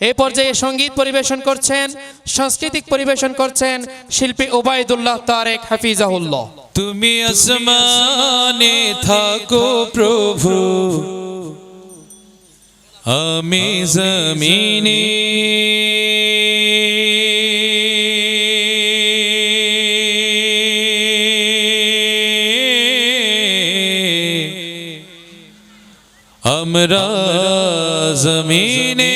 এই পর্যায়ে সংগীত পরিবেশন করছেন, সাংস্কৃতিক পরিবেশন করছেন শিল্পী ওবায়দুল্লাহ তারেক হাফিজাহুল্লাহ। তুমি আসমানে থাকো প্রভু। আমি জমিনে। আমরা জমিনে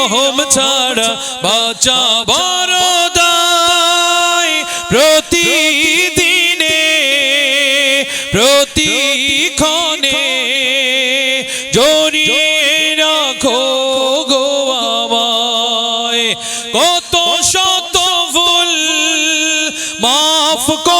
রহম ছাড়া বাঁচা বড় প্রতিদিনে, প্রতিক্ষণে জড়িয়ে রাখো গো আমায়। কত শত ভুল মাফ করে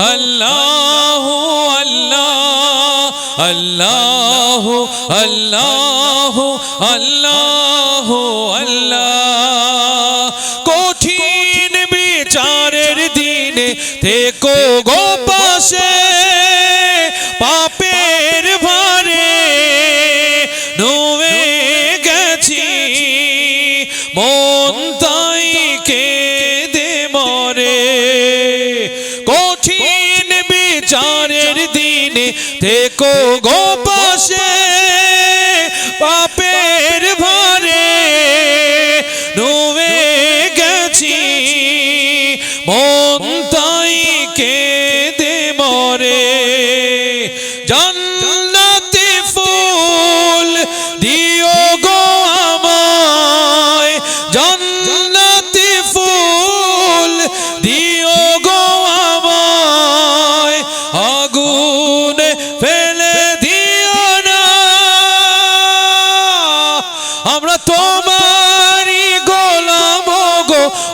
اللہ اللہ اللہ اللہ اللہ اللہ اللہ کوٹھی বিচাر دین تے کو گو پاسے থেকো গো পাশে।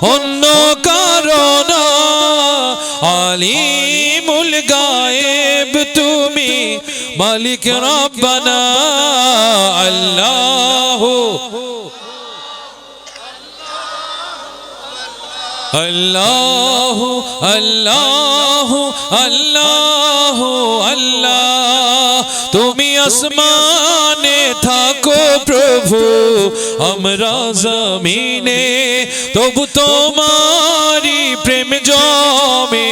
অন্য কারণ, আলিমুল গায়েব তুমি মালিক রব্বানা, আল্লাহ আল্লাহ আল্লাহ আল্লাহ আল্লাহ। তুমি আসমানে থাকো প্রভু, আমরা জমিনে, তবু তোমারি প্রেম জমে,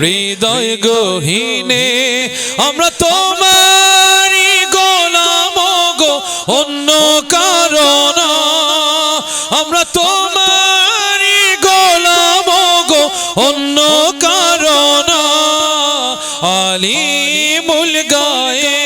হৃদয় গহীনে, আমরা তোমারি গোলাম গো, অন্য কারণ আমরা তোমারি গোলাম গো, অন্য কারণ আলিমুল গায়েব তুমি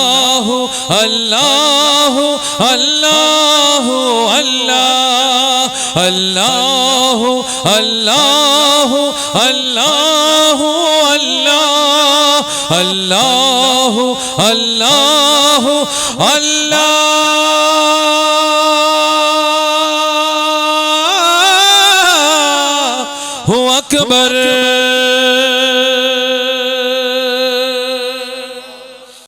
আল্লাহ আল্লাহ আল্লাহ আল্লাহ আল্লাহ আল্লাহ আল্লাহ আল্লাহ আল্লাহ আল্লাহ أكبر